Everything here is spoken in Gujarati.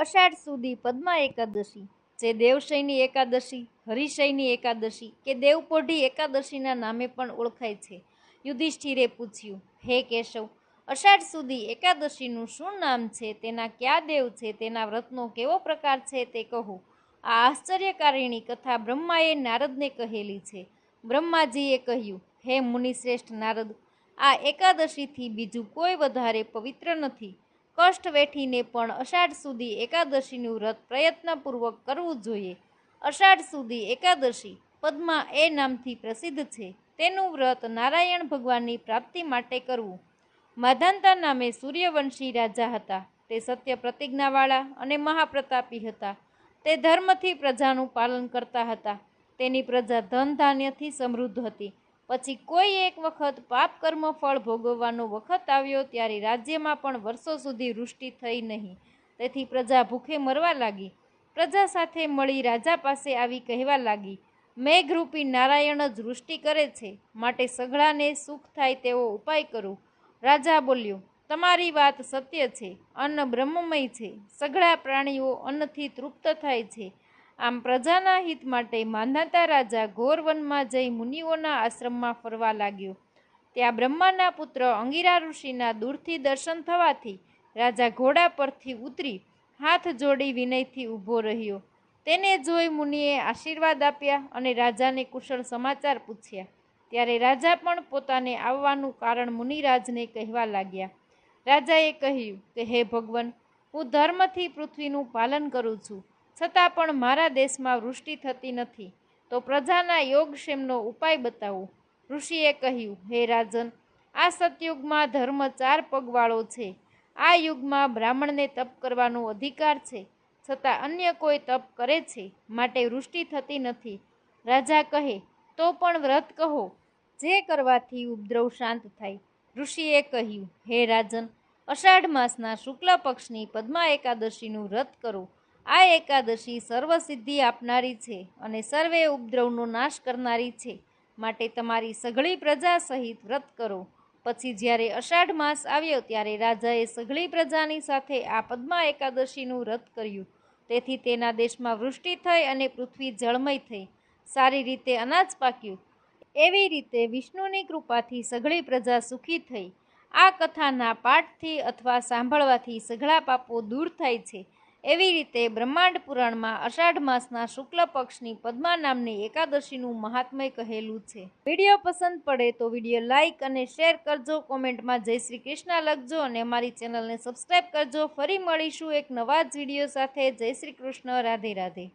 અષાઢ સુધી પદ્મા એકાદશી, જે દેવશયની એકાદશી, હરિશયની એકાદશી કે દેવપોઢી એકાદશીના નામે પણ ઓળખાય છે. યુધિષ્ઠિરે પૂછ્યું, હે કેશવ, અષાઢ સુધી એકાદશીનું શું નામ છે? તેના કયા દેવ છે? તેના વ્રતનો કેવો પ્રકાર છે તે કહો. આ આશ્ચર્યકારીણી કથા બ્રહ્માએ નારદને કહેલી છે. બ્રહ્માજીએ કહ્યું, હે મુનિશ્રેષ્ઠ નારદ, આ એકાદશીથી બીજું કોઈ વધારે પવિત્ર નથી. કષ્ટ વેઠીને પણ અષાઢ સુધી એકાદશીનું વ્રત પ્રયત્નપૂર્વક કરવું જોઈએ. અષાઢ સુધી એકાદશી પદ્મા એ નામથી પ્રસિદ્ધ છે. તેનું વ્રત નારાયણ ભગવાનની પ્રાપ્તિ માટે કરવું. માધાંતા નામે સૂર્યવંશી રાજા હતા. તે સત્ય પ્રતિજ્ઞાવાળા અને મહાપ્રતાપી હતા. તે ધર્મથી પ્રજાનું પાલન કરતા હતા. તેની પ્રજા ધન ધાન્યથી સમૃદ્ધ હતી. પછી કોઈ એક વખત પાપ કર્મ ફળ ભોગવવાનો વખત આવ્યો ત્યારે રાજ્યમાં પણ વર્ષો સુધી વૃષ્ટિ થઈ નહીં. તેથી પ્રજા ભૂખે મરવા લાગી. પ્રજા સાથે મળી રાજા પાસે આવી કહેવા લાગી, મેઘરૂપી નારાયણ જ વૃષ્ટિ કરે છે. માટે સઘળાને સુખ થાય તેવો ઉપાય કરો. રાજા બોલ્યો, તમારી વાત સત્ય છે. અન્ન બ્રહ્મમય છે. સઘળા પ્રાણીઓ અન્નથી તૃપ્ત થાય છે. આમ પ્રજાના હિત માટે માંધાતા રાજા ઘોર વનમાં જઈ મુનિઓના આશ્રમમાં ફરવા લાગ્યો. ત્યાં બ્રહ્માના પુત્ર અંગિરા ઋષિના દૂરથી દર્શન થવાથી રાજા ઘોડા પરથી ઉતરી હાથ જોડી વિનયથી ઊભો રહ્યો. તેને જોઈ મુનિએ આશીર્વાદ આપ્યા અને રાજાને કુશળ સમાચાર પૂછ્યા. ત્યારે રાજા પણ પોતાને આવવાનું કારણ મુનિરાજને કહેવા લાગ્યા. રાજાએ કહ્યું કે, હે ભગવાન, હું ધર્મથી પૃથ્વીનું પાલન કરું છું. છતાં પણ મારા દેશમાં વૃષ્ટિ થતી નથી. તો પ્રજાના યોગક્ષેમનો ઉપાય બતાવો? ઋષિએ કહ્યું, હે રાજન, આ સતયુગમાં ધર્મ ચાર પગવાળો છે. આ યુગમાં બ્રાહ્મણને તપ કરવાનો અધિકાર છે, છતાં અન્ય કોઈ તપ કરે છે, માટે વૃષ્ટિ થતી નથી. રાજા કહે, તો પણ વ્રત કહો. જે કરવાથી ઉપદ્રવ શાંત થાય. ઋષિએ કહ્યું, હે રાજન, અષાઢ માસના શુક્લ પક્ષની પદ્મા એકાદશીનું વ્રત કરો. આ એકાદશી સર્વસિદ્ધિ આપનારી છે અને સર્વે ઉપદ્રવનો નાશ કરનારી છે. માટે તમારી સઘળી પ્રજા સહિત વ્રત કરો. પછી જ્યારે અષાઢ માસ આવ્યો ત્યારે રાજાએ સઘળી પ્રજાની સાથે આ પદ્મા એકાદશીનું વ્રત કર્યું. તેથી તેના દેશમાં વૃષ્ટિ થઈ અને પૃથ્વી જળમય થઈ. સારી રીતે અનાજ પાક્યું. એવી રીતે વિષ્ણુની કૃપાથી સઘળી પ્રજા સુખી થઈ. આ કથાના પાઠથી અથવા સાંભળવાથી સઘળા પાપો દૂર થાય છે. એવી રીતે બ્રહ્માંડ પુરાણમાં અષાઢ માસના શુક્લ પક્ષની પદ્મા નામની એકાદશીનું મહાત્મય કહેલું છે. વીડિયો પસંદ પડે તો વીડિયો લાઇક અને શેર કરજો, કોમેન્ટમાં જય શ્રી કૃષ્ણ લખજો અને અમારી ચેનલને સબસ્ક્રાઈબ કરજો. ફરી મળીશું એક નવા જ વીડિયો સાથે. જય શ્રી કૃષ્ણ, રાધે રાધે.